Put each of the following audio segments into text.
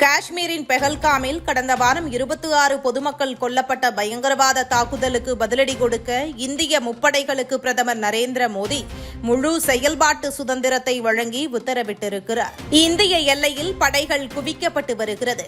காஷ்மீரின் பெஹல்காமில் கடந்த வாரம் இருபத்தி ஆறு பொதுமக்கள் கொல்லப்பட்ட பயங்கரவாத தாக்குதலுக்கு பதிலடி கொடுக்க இந்திய முப்படைகளுக்கு பிரதமர் நரேந்திர மோடி முழு செயல்பாட்டு சுதந்திரத்தை வழங்கி உத்தரவிட்டிருக்கிறார். இந்திய எல்லையில் படைகள் குவிக்கப்பட்டு வருகிறது.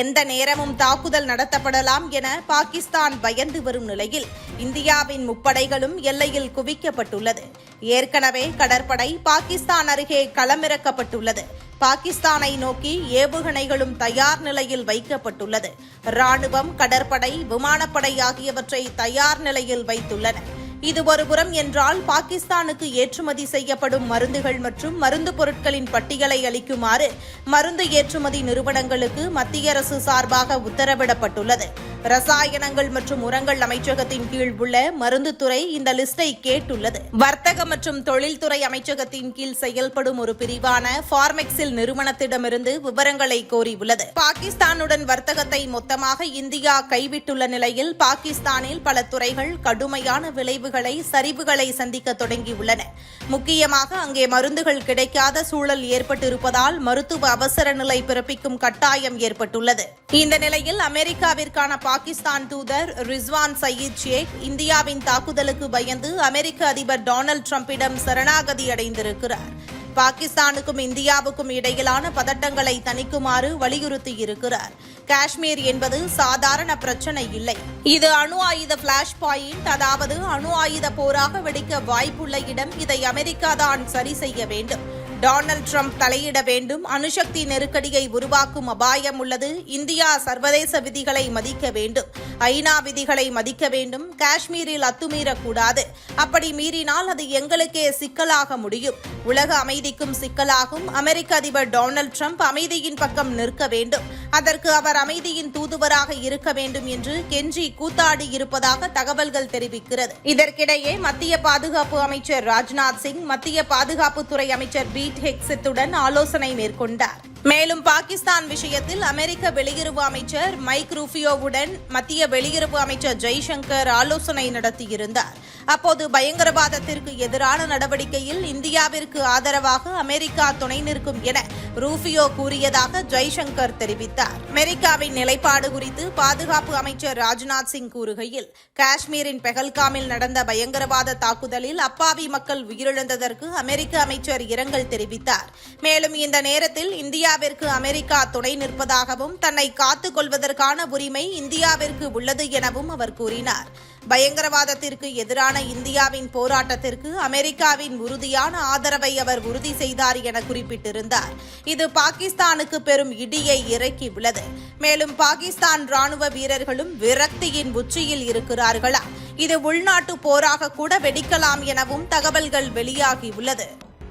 எந்த நேரமும் தாக்குதல் நடத்தப்படலாம் என பாகிஸ்தான் பயந்து வரும் நிலையில் இந்தியாவின் முப்படைகளும் எல்லையில் குவிக்கப்பட்டுள்ளது. ஏற்கனவே கடற்படை பாகிஸ்தான் அருகே களமிறக்கப்பட்டுள்ளது. பாகிஸ்தானை நோக்கி ஏவுகணைகளும் தயார் நிலையில் வைக்கப்பட்டுள்ளது. ராணுவம் கடற்படை விமானப்படை ஆகியவற்றை தயார் நிலையில் வைத்துள்ளன. இது ஒருபுறம் என்றால் பாகிஸ்தானுக்கு ஏற்றுமதி செய்யப்படும் மருந்துகள் மற்றும் மருந்து பொருட்களின் பட்டியலை அளிக்குமாறு மருந்து ஏற்றுமதி நிறுவனங்களுக்கு மத்திய அரசு சார்பாக உத்தரவிடப்பட்டுள்ளது. ரசாயனங்கள் மற்றும் உரங்கள் அமைச்சகத்தின் கீழ் உள்ள மருந்துத்துறை இந்த லிஸ்டை கேட்டுள்ளது. வர்த்தக மற்றும் தொழில்துறை அமைச்சகத்தின் கீழ் செயல்படும் ஒரு பிரிவான ஃபார்மெக்சில் நிறுவனத்திடமிருந்து விவரங்களை கோரியுள்ளது. பாகிஸ்தானுடன் வர்த்தகத்தை மொத்தமாக இந்தியா கைவிட்டுள்ள நிலையில் பாகிஸ்தானில் பல துறைகள் கடுமையான விளைவுகளை சரிவுகளை சந்திக்க தொடங்கியுள்ளன. முக்கியமாக அங்கே மருந்துகள் கிடைக்காத சூழல் ஏற்பட்டிருப்பதால் மருத்துவ அவசர நிலை பிறப்பிக்கும் கட்டாயம் ஏற்பட்டுள்ளது. இந்த நிலையில் அமெரிக்காவிற்கான பாகிஸ்தான் தூதர் ரிஸ்வான் சயீத் ஷேக் இந்தியாவின் தாக்குதலுக்கு பயந்து அமெரிக்க அதிபர் டொனால்டு டிரம்பிடம் சரணாகதி அடைந்திருக்கிறார். பாகிஸ்தானுக்கும் இந்தியாவுக்கும் இடையிலான பதட்டங்களை தணிக்குமாறு வலியுறுத்தியிருக்கிறார் காஷ்மீர் என்பது சாதாரண பிரச்சனை இல்லை. இது அணு ஆயுத பிளாஷ் பாயிண்ட் அதாவது அணு ஆயுத போராக வெடிக்க வாய்ப்புள்ள இடம். இதை அமெரிக்கா தான் சரி செய்ய வேண்டும். டொனால்ட் ட்ரம்ப் தலையிட வேண்டும். அணுசக்தி நெருக்கடியை உருவாக்கும் அபாயம் உள்ளது. இந்தியா சர்வதேச விதிகளை மதிக்க வேண்டும். ஐநா விதிகளை மதிக்க வேண்டும். காஷ்மீரில் அத்துமீறக்கூடாது. அப்படி மீறினால் அது எங்களுக்கே சிக்கலாக முடியும். உலக அமைதிக்கும் சிக்கலாகும். அமெரிக்க அதிபர் டொனால்ட் ட்ரம்ப் அமைதியின் பக்கம் நிற்க வேண்டும். அதற்கு அவர் அமைதியின் தூதுவராக இருக்க வேண்டும் என்று கெஞ்சி கூத்தாடி இருப்பதாக தகவல்கள் தெரிவிக்கிறது. இதற்கிடையே மத்திய பாதுகாப்பு அமைச்சர் ராஜ்நாத் சிங் மத்திய பாதுகாப்புத்துறை அமைச்சர் பி. பீட் ஹெக்ஸத்துடன் ஆலோசனை மேற்கொண்டார். மேலும் பாகிஸ்தான் விஷயத்தில் அமெரிக்க வெளியுறவு அமைச்சர் மைக் ரூபியோவுடன் மத்திய வெளியுறவு அமைச்சர் ஜெய்சங்கர் ஆலோசனை நடத்தியிருந்தார். அப்போது பயங்கரவாதத்திற்கு எதிரான நடவடிக்கையில் இந்தியாவிற்கு ஆதரவாக அமெரிக்கா துணை நிற்கும் என ரூபியோ கூறியதாக ஜெய்சங்கர் தெரிவித்தார். அமெரிக்காவின் நிலைப்பாடு குறித்து பாதுகாப்பு அமைச்சர் ராஜ்நாத் சிங் கூறுகையில் காஷ்மீரின் பெஹல்காமில் நடந்த பயங்கரவாத தாக்குதலில் அப்பாவி மக்கள் உயிரிழந்ததற்கு அமெரிக்க அமைச்சர் இரங்கல் தெரிவித்தார். மேலும் இந்த நேரத்தில் இந்தியா இந்தியாவிற்கு அமெரிக்கா துணை நிற்பதாகவும் தன்னை காத்துக் கொள்வதற்கான உரிமை இந்தியாவிற்கு உள்ளது எனவும் அவர் கூறினார். பயங்கரவாதத்திற்கு எதிரான இந்தியாவின் போராட்டத்திற்கு அமெரிக்காவின் உறுதியான ஆதரவை அவர் உறுதி செய்தார் என குறிப்பிட்டிருந்தார். இது பாகிஸ்தானுக்கு பெரும் இடியை இறக்கியுள்ளது. மேலும் பாகிஸ்தான் ராணுவ வீரர்களும் விரக்தியின் உச்சியில் இருக்கிறார்களா? இது உள்நாட்டு போராக கூட வெடிக்கலாம் எனவும் தகவல்கள் வெளியாகியுள்ளது.